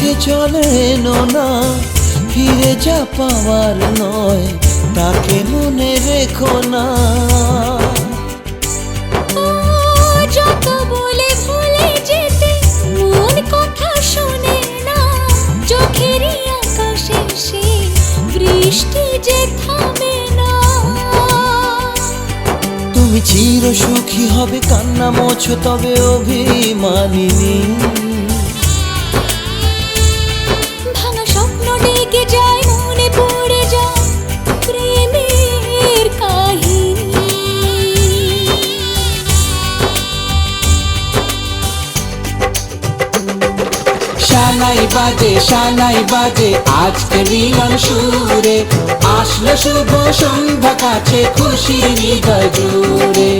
চোখে চলে না। ফিরে যা পাওয়ার নয় তাকে মনে রেখো না। না। তুমি চির সুখী হবে কান্না মোছো তবে অভিমানিনী। বাজে শালাই বাজে, আজকে মিলন সুরে। আসলো শুভ সন্ধ্যা কাছে খুশি হৃদয় জুড়ে।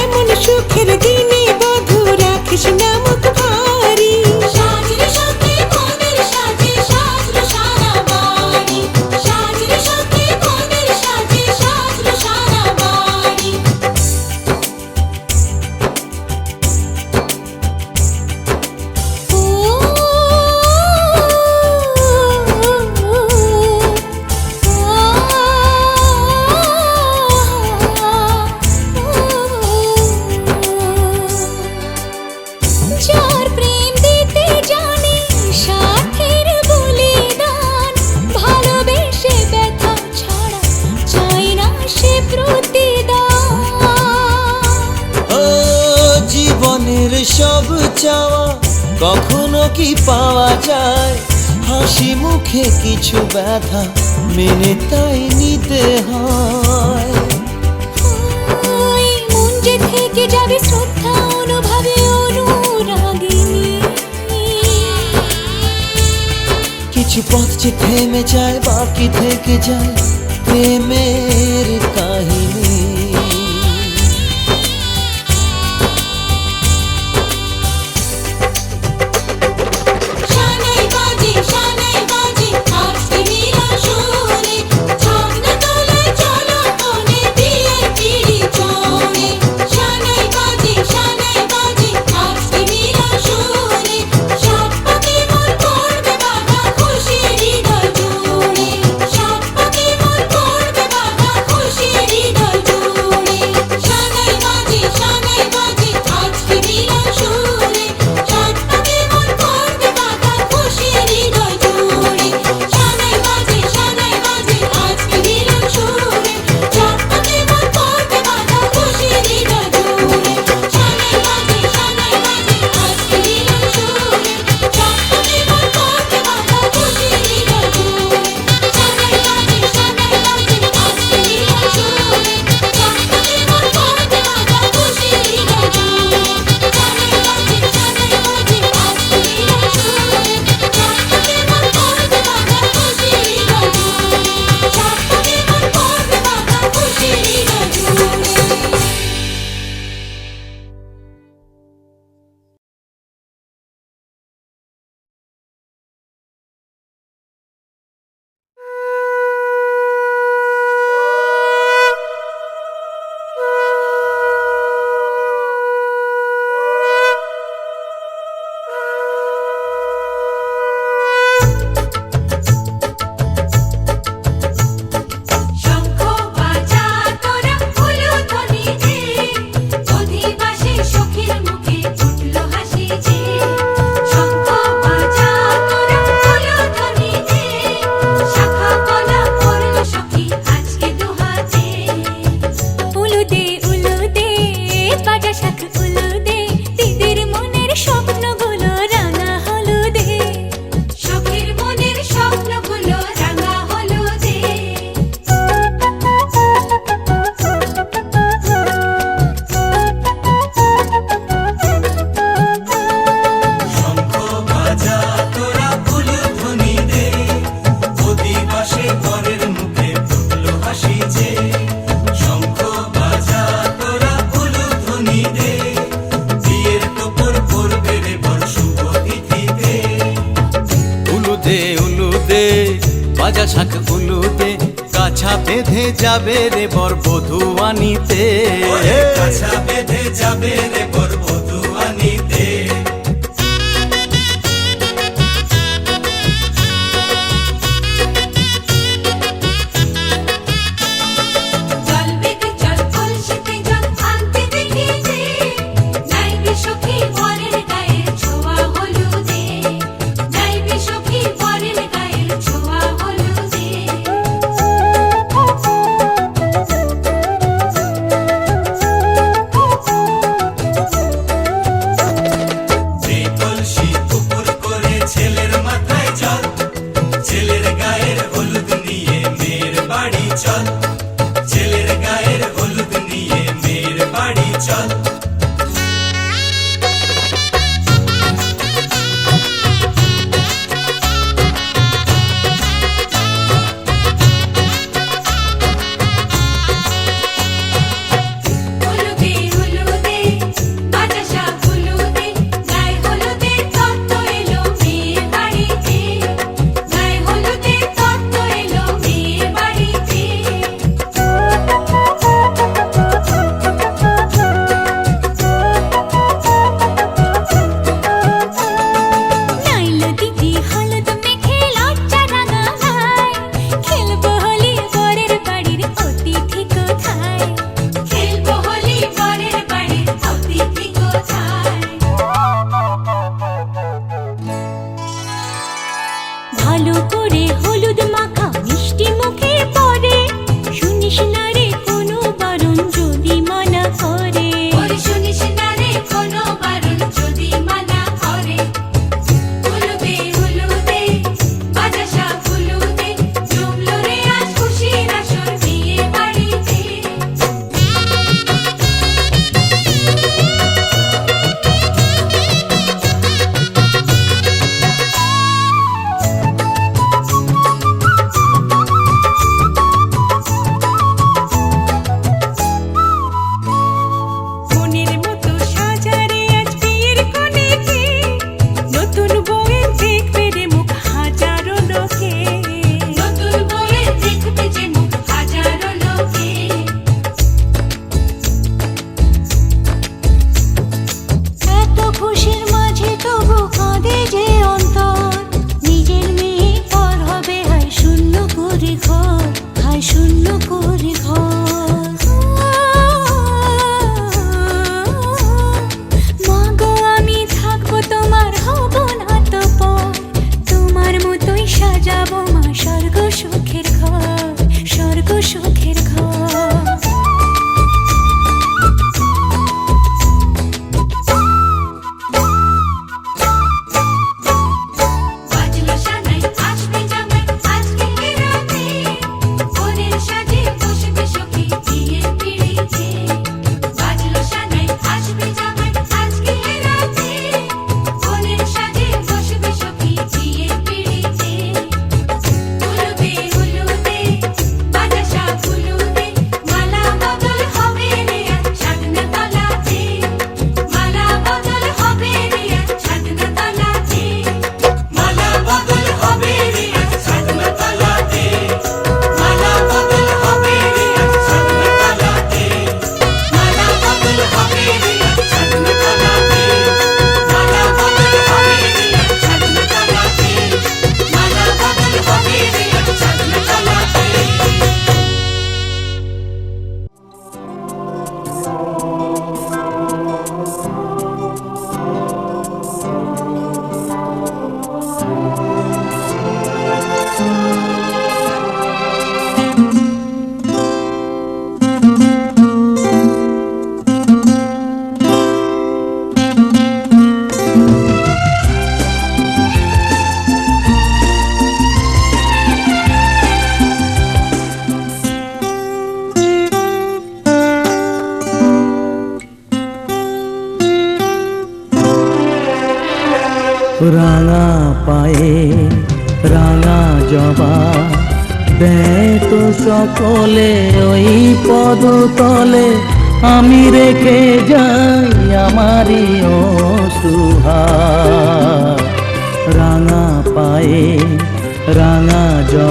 এমন সুখের দিনে বধু রাখিস মুখ কখনো কি পাওয়া যায়? হাসি মুখে কিছু ব্যথা মেনে তাই নিতে হয়। কিছু পথ থেমে যায় বাকি থেকে যায় প্রেমের কাহিনী। কাছা বেঁধে যাবে রে বর বধুয়ানিতে কাছা বেঁধে যাবে রে বর চল।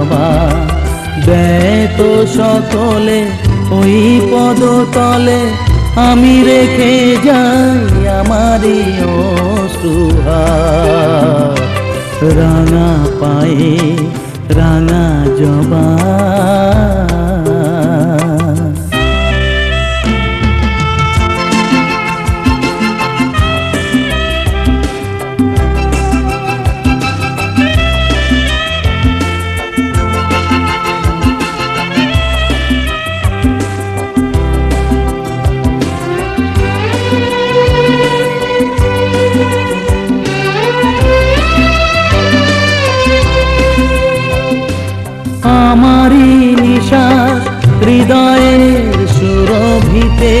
জবা দেয় তো সকলে ওই পদ তলে আমি রেখে যাই আমারই রাঙা পায়ে রাঙা জবা। সুরভিতে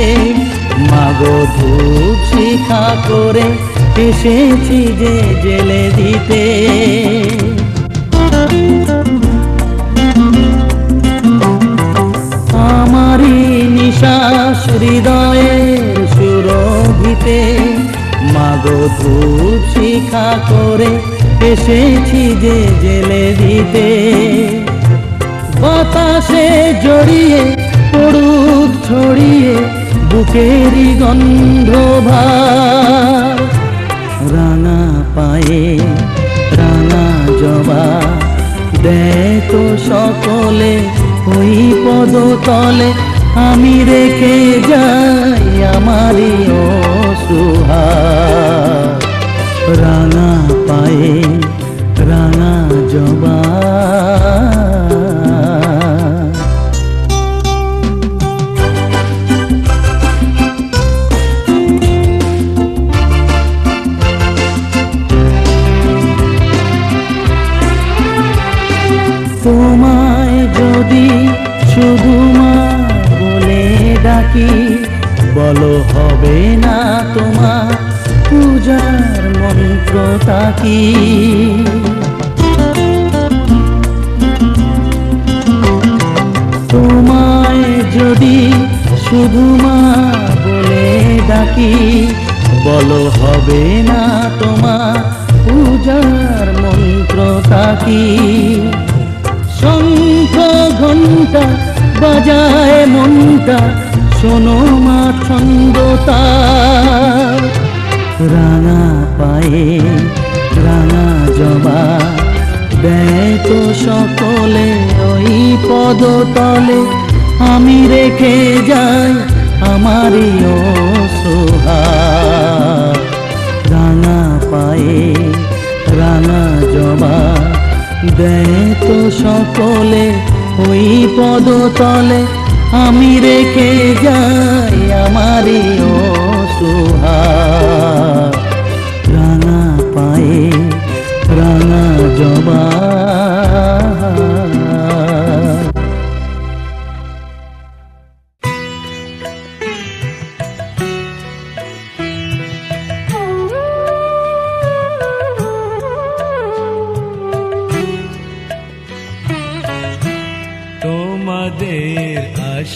মাগো ধূপ শিখা করে এসেছি যে জেলে দিতে। আমারই নিশ্বাস হৃদয়ের সুরভিতে। মাগো ধূপ শিখা করে এসেছি যে জেলে দিতে। বাতাসে জড়িয়ে পড়ুক ছড়িয়ে বুকেরই গন্ধ রাঙা পায়ে রাঙা জবা দেয় তো সকলে ওই পদতলে। আমি রেখে যাই আমারই অসুহার। রাঙা পায়ে রাঙা জবা বাজায় মনটা, শোনো মা ছন্দ তার রাঙা পায়ে রাঙা জবা, দেয় তো সকলে ওই পদতলে। আমি রেখে যাই আমারই অসহার রাঙা পায়ে রাঙা জবা, দেয় তো সকলে ওই পদতলে আমি রেখে যাই আমারই অসহার রাঙা পায়ে রাঙা জবা।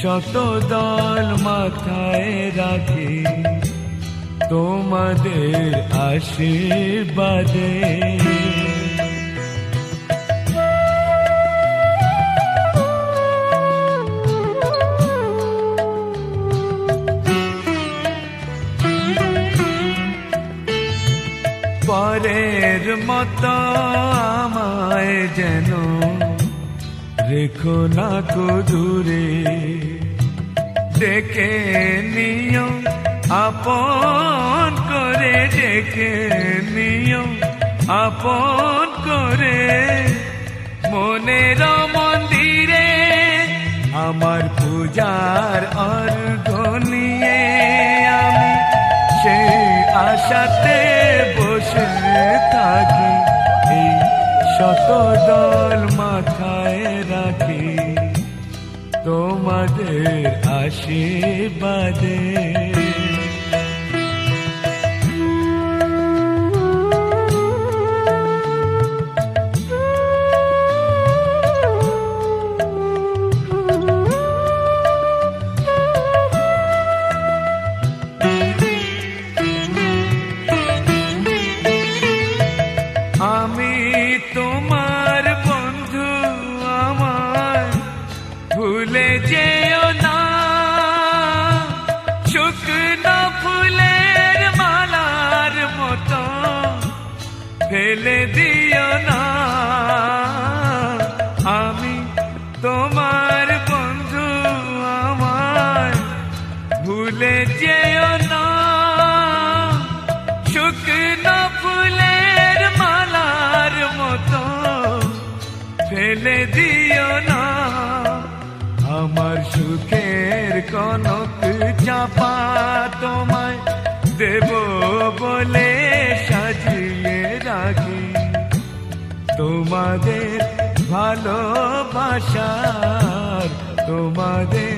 শত দল মাথায় রাখি তোমাদের আশীর্বাদে। পরের মতো আমায় যেন রেখো না কো দূরে। ডেকে নিও, আপন করে ডেকে নিও, আপন করে। মনের মন্দিরে আমার পূজার অর্ঘ নিয়ে আমি সেই আশাতে বসে থাকি। শত দল মাথায় রাখি। তোমাদের আশীর্বাদে। না। ফুলের মালার মতো ফেলে দিও না। আমার সুখের কনক চাপা তোমায় দেব বলে সাজিয়ে রাখি। তোমাদের ভালোবাসার, তোমাদের